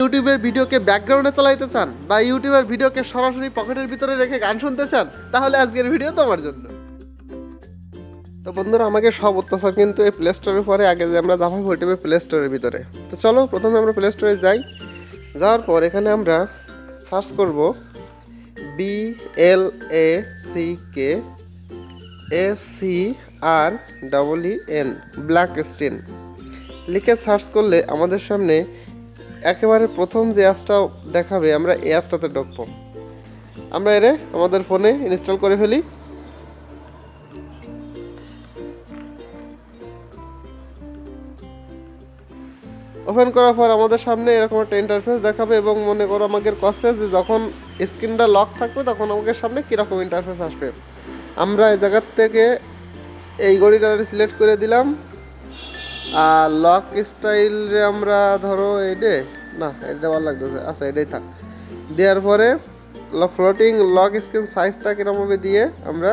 ইউটিউবের ভিডিওকে ব্যাকগ্রাউন্ডে চালাইতে চান বা ইউটিউবের ভিডিওকে সরাসরি পকেটের ভিতরে রেখে গান শুনতে চান, তাহলে আজকের ভিডিও তোমার জন্য। তো বন্ধুরা, আমাকে সব অত্যাচার কিন্তু এই প্লে স্টোরের পরে আগে যে আমরা যাব ইউটিউবে প্লে স্টোরের ভিতরে। তো চলো, প্রথমে আমরা প্লে স্টোরে যাই। যাওয়ার পর এখানে আমরা সার্চ করব B L A C K A C R double E N black screen লিখে সার্চ করলে আমাদের সামনে একেবারে প্রথম যে অ্যাপসটা দেখাবে, আমরা এই অ্যাপটাতে ঢুকবো। আমরা এরে আমাদের ফোনে ইনস্টল করে ফেলি। ওপেন করার পর আমাদের সামনে এরকম একটা ইন্টারফেস দেখাবে এবং মনে করো আমাদের কষ্ট যে যখন স্ক্রিনটা লক থাকবে, তখন আমাদের সামনে কীরকম ইন্টারফেস আসবে। আমরা এই জায়গার থেকে এই গড়িটা সিলেক্ট করে দিলাম। আর লক স্টাইলে আমরা ধরো এইটে না এটা ভালো লাগতেছে। আচ্ছা এটাই থাক। দেওয়ার পরে ফ্লোটিং লক স্ক্রিন সাইজটা কীরকমভাবে দিয়ে আমরা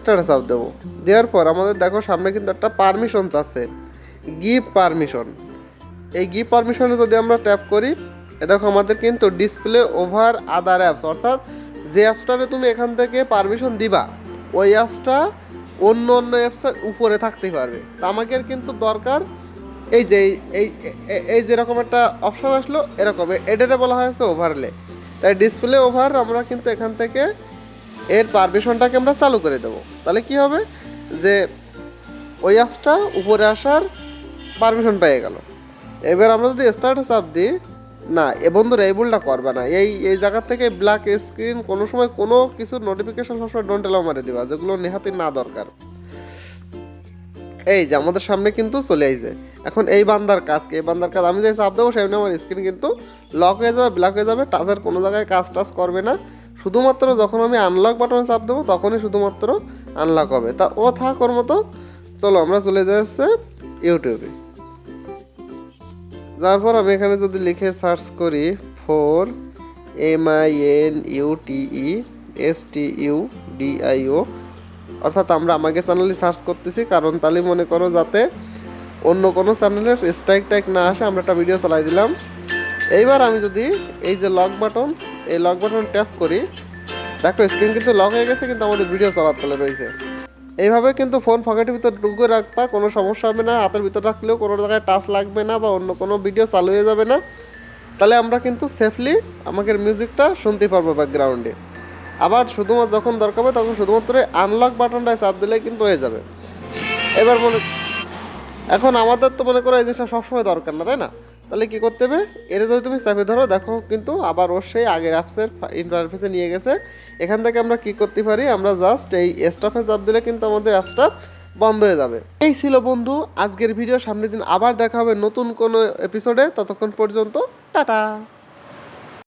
স্ট্যাটাস আপ দেবো। দেওয়ার পর আমাদের দেখো সামনে কিন্তু একটা পারমিশন আছে। গিভ পারমিশন এই গিভ পারমিশনে যদি আমরা ট্যাপ করি দেখো আমাদের কিন্তু ডিসপ্লে ওভার আদার অ্যাপস অর্থাৎ যে অ্যাপসটাতে তুমি এখান থেকে পারমিশন দিবা, ওই অ্যাপসটা অন্য অন্য অ্যাপসের উপরে থাকতেই পারবে। আমাকে কিন্তু দরকার এই যে, এই- এই যেরকম একটা অপশান আসলো, এরকম। এটাতে বলা হয়েছে ওভারলে তাই ডিসপ্লে ওভার আমরা কিন্তু এখান থেকে এর পারমিশনটাকে আমরা চালু করে দেবো। তাহলে কি হবে? যে ওই অ্যাপসটা উপরে আসার পারমিশন পেয়ে গেল। এবার আমরা যদি স্টার্টাস আপ দিই না, এ বন্ধুরা, এই ভুলটা করবে না। এই এই জায়গা থেকে ব্ল্যাক স্ক্রিন কোনো সময় কোনো কিছু নোটিফিকেশন সবসময় ডোন্ট এলাও মারে দিবা, যেগুলো নেহাতি না দরকার। এই যে, আমাদের সামনে কিন্তু চলে আইছে। এখন এই বান্দার কাজ এই বান্দার কাজ আমি যে চাপ দেবো, সেমনি আমার স্ক্রিন কিন্তু লক হয়ে যাবে ব্ল্যাক হয়ে যাবে টাচের কোনো জায়গায় কাজ টাচ করবে না। শুধুমাত্র যখন আমি আনলক বাটনে চাপ দেবো, তখনই শুধুমাত্র আনলক হবে। তা ও থাক ওর মতো। চলো, আমরা চলে যাচ্ছে ইউটিউবে যার পর আমি এখানে যদি লিখে সার্চ করি, four, M I N U T E, S T U D I O, অর্থাৎ আমরা আমাকে চ্যানেলে সার্চ করতেছি, কারণ তাহলে মনে করো যাতে অন্য কোনো চ্যানেলের স্ট্রাইক টাইক না আসে, আমরা একটা ভিডিও চালাই দিলাম। এইবার আমি যদি এই যে লক বাটন এই লক বাটন ট্যাপ করি, দেখো স্ক্রিন কিন্তু লক হয়ে গেছে, কিন্তু আমাদের ভিডিও চলাতলে রয়েছে। এইভাবে কিন্তু ফোন পকেটের ভিতর ঢুকে রাখবা, কোনো সমস্যা হবে না। হাতের ভিতর রাখলেও কোনো জায়গায় টাচ লাগবে না বা অন্য কোনো ভিডিও চালু হয়ে যাবে না। তাহলে আমরা কিন্তু সেফলি আমাদের মিউজিকটা শুনতে পারব ব্যাকগ্রাউন্ডে আবার শুধুমাত্র যখন দরকার হবে তখন শুধুমাত্র আনলক বাটনটায় চাপ দিলে কিন্তু হয়ে যাবে। এবার মনে এখন আমাদের তো মনে করো এই জিনিসটা সবসময় দরকার না, তাই না? তাহলে কি করতে হবে? এটা যদি তুমি চাপে ধরো, দেখো কিন্তু আবার ওর সেই আগের অ্যাপসের ইন্টারফেসে নিয়ে গেছে। এখান থেকে আমরা কি করতে পারি? আমরা জাস্ট এই স্টাফে চাপ দিলে কিন্তু আমাদের অ্যাপসটা বন্ধ হয়ে যাবে। এই ছিল বন্ধু, আজকের ভিডিও সামনের দিন আবার দেখা হবে নতুন কোনো এপিসোডে ততক্ষণ পর্যন্ত, টাটা!